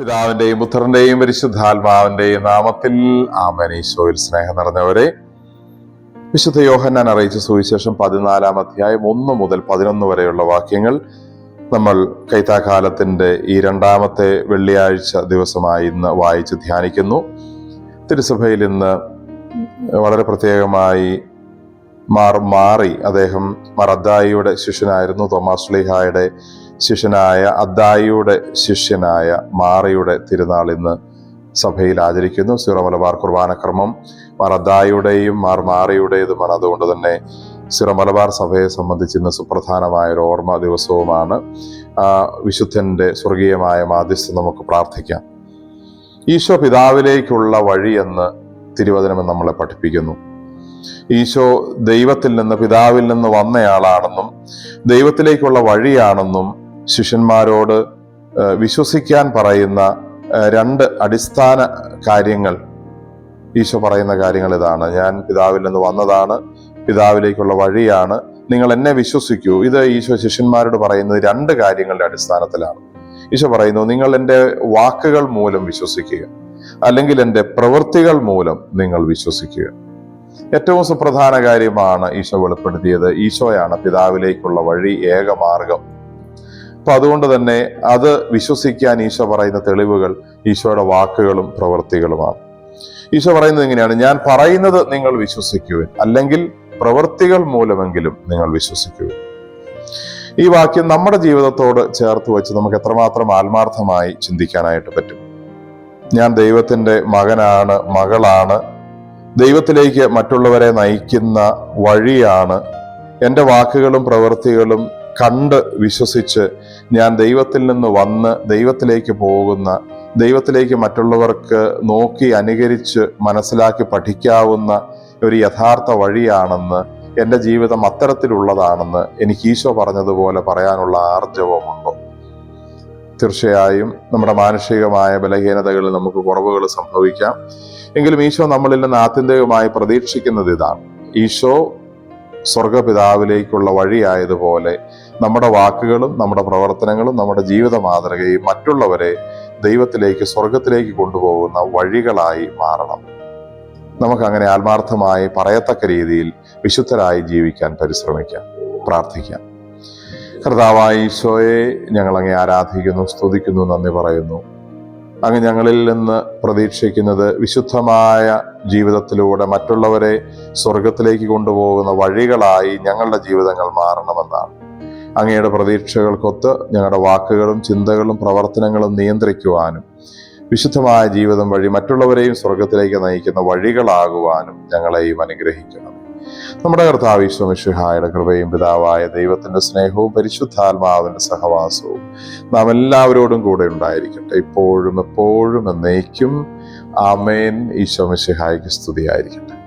പിതാവിന്റെയും പുത്രന്റെയും പരിശുദ്ധാത്മാവിന്റെയും നാമത്തിൽ ആമേൻ. ഈശോയിൽ സ്നേഹം നിറഞ്ഞവരെ വിശുദ്ധ യോഹന്നാൻ അറിയിച്ച സുവിശേഷം പതിനാലാം അധ്യായം ഒന്ന് മുതൽ പതിനൊന്ന് വരെയുള്ള വാക്യങ്ങൾ നമ്മൾ കൈത്താക്കാലത്തിന്റെ ഈ രണ്ടാമത്തെ വെള്ളിയാഴ്ച ദിവസമായി ഇന്ന് വായിച്ച് ധ്യാനിക്കുന്നു. തിരുസഭയിൽ ഇന്ന് വളരെ പ്രത്യേകമായി മാർ മാറി അദ്ദേഹം മറദ്ദായിയുടെ ശിഷ്യനായിരുന്നു. തോമാസ് ലീഹായുടെ ശിഷ്യനായ അദ്ദായിയുടെ ശിഷ്യനായ മാറിയുടെ തിരുനാൾ ഇന്ന് സഭയിൽ ആചരിക്കുന്നു. സിറോ മലബാർ കുർബാനക്രമം മാർ അദ്ദായിയുടെയും മാർ മാറിയുടേതുമാണ് അതുകൊണ്ട് തന്നെ സിറോ മലബാർ സഭയെ സംബന്ധിച്ച് ഇന്ന് സുപ്രധാനമായ ഒരു ഓർമ്മ ദിവസവുമാണ്. ആ വിശുദ്ധന്റെ സ്വർഗീയമായ മാധ്യസ്ഥം നമുക്ക് പ്രാർത്ഥിക്കാം. ഈശോ പിതാവിലേക്കുള്ള വഴി എന്ന് തിരുവചനം നമ്മളെ പഠിപ്പിക്കുന്നു. ഈശോ ദൈവത്തിൽ നിന്ന് പിതാവിൽ നിന്ന് വന്നയാളാണെന്നും ദൈവത്തിലേക്കുള്ള വഴിയാണെന്നും ശിഷ്യന്മാരോട് വിശ്വസിക്കാൻ പറയുന്ന രണ്ട് അടിസ്ഥാന കാര്യങ്ങൾ. ഈശോ പറയുന്ന കാര്യങ്ങൾ ഇതാണ്. ഞാൻ പിതാവിൽ നിന്ന് വന്നതാണ് പിതാവിലേക്കുള്ള വഴിയാണ്. നിങ്ങൾ എന്നെ വിശ്വസിക്കൂ. ഇത് ഈശോ ശിഷ്യന്മാരോട് പറയുന്നത് രണ്ട് കാര്യങ്ങളുടെ അടിസ്ഥാനത്തിലാണ്. ഈശോ പറയുന്നു നിങ്ങൾ എന്റെ വാക്കുകൾ മൂലം വിശ്വസിക്കുക അല്ലെങ്കിൽ എന്റെ പ്രവൃത്തികൾ മൂലം നിങ്ങൾ വിശ്വസിക്കുക. ഏറ്റവും സുപ്രധാന കാര്യമാണ് ഈശോ വെളിപ്പെടുത്തിയത്. ഈശോയാണ് പിതാവിലേക്കുള്ള വഴി ഏക മാർഗം അപ്പൊ അതുകൊണ്ട് തന്നെ അത് വിശ്വസിക്കാൻ ഈശോ പറയുന്ന തെളിവുകൾ ഈശോയുടെ വാക്കുകളും പ്രവൃത്തികളുമാണ്. ഈശോ പറയുന്നത് എങ്ങനെയാണ് ഞാൻ പറയുന്നത് നിങ്ങൾ വിശ്വസിക്കുവിൻ അല്ലെങ്കിൽ പ്രവൃത്തികൾ മൂലമെങ്കിലും നിങ്ങൾ വിശ്വസിക്കുവിൻ. ഈ വാക്യം നമ്മുടെ ജീവിതത്തോട് ചേർത്ത് വെച്ച് നമുക്ക് എത്രമാത്രം ആത്മാർത്ഥമായി ചിന്തിക്കാനായിട്ട് പറ്റും. ഞാൻ ദൈവത്തിന്റെ മകനാണ് മകളാണ് ദൈവത്തിലേക്ക് മറ്റുള്ളവരെ നയിക്കുന്ന വഴിയാണ് എന്റെ വാക്കുകളും പ്രവൃത്തികളും കണ്ട് വിശ്വസിച്ച് ഞാൻ ദൈവത്തിൽ നിന്ന് വന്ന് ദൈവത്തിലേക്ക് പോകുന്ന ദൈവത്തിലേക്ക് മറ്റുള്ളവർക്ക് നോക്കി അനുകരിച്ച് മനസ്സിലാക്കി പഠിക്കാവുന്ന ഒരു യഥാർത്ഥ വഴിയാണെന്ന് എന്റെ ജീവിതം അത്തരത്തിലുള്ളതാണെന്ന് എനിക്ക് ഈശോ പറഞ്ഞതുപോലെ പറയാനുള്ള ആർജവമുണ്ടോ? തീർച്ചയായും നമ്മുടെ മാനുഷികമായ ബലഹീനതകളിൽ നമുക്ക് കുറവുകൾ സംഭവിക്കാം. എങ്കിലും ഈശോ നമ്മളിൽ നിന്ന് ആത്യന്തികമായി പ്രതീക്ഷിക്കുന്നത് ഇതാണ്. ഈശോ സ്വർഗപിതാവിലേക്കുള്ള വഴിയായതുപോലെ നമ്മുടെ വാക്കുകളും നമ്മുടെ പ്രവർത്തനങ്ങളും നമ്മുടെ ജീവിത മാതൃകയും മറ്റുള്ളവരെ ദൈവത്തിലേക്ക് സ്വർഗത്തിലേക്ക് കൊണ്ടുപോകുന്ന വഴികളായി മാറണം. നമുക്കങ്ങനെ ആത്മാർത്ഥമായി പറയത്തക്ക രീതിയിൽ വിശുദ്ധരായി ജീവിക്കാൻ പരിശ്രമിക്കാം പ്രാർത്ഥിക്കാം. കർത്താവായ ഈശോയെ ഞങ്ങൾ അങ്ങേ ആരാധിക്കുന്നു സ്തുതിക്കുന്നു നന്ദി പറയുന്നു. അങ്ങ് ഞങ്ങളിൽ നിന്ന് പ്രതീക്ഷിക്കുന്നത് വിശുദ്ധമായ ജീവിതത്തിലൂടെ മറ്റുള്ളവരെ സ്വർഗത്തിലേക്ക് കൊണ്ടുപോകുന്ന വഴികളായി ഞങ്ങളുടെ ജീവിതങ്ങൾ മാറണമെന്നാണ്. അങ്ങയുടെ പ്രതീക്ഷകൾക്കൊത്ത് ഞങ്ങളുടെ വാക്കുകളും ചിന്തകളും പ്രവർത്തനങ്ങളും നിയന്ത്രിക്കുവാനും വിശുദ്ധമായ ജീവിതം വഴി മറ്റുള്ളവരെയും സ്വർഗത്തിലേക്ക് നയിക്കുന്ന വഴികളാകുവാനും ഞങ്ങളെയും അനുഗ്രഹിക്കണം. നമ്മുടെ കർത്താവ് ഈശ്വമിഷുഹായുടെ കൃപയും പിതാവായ ദൈവത്തിന്റെ സ്നേഹവും പരിശുദ്ധാത്മാവിന്റെ സഹവാസവും നാം എല്ലാവരോടും കൂടെ ഉണ്ടായിരിക്കട്ടെ. ഇപ്പോഴും എപ്പോഴും എന്നേക്കും ആമേൻ. ഈശ്വമിഷുഹായ്ക്ക് സ്തുതിയായിരിക്കട്ടെ.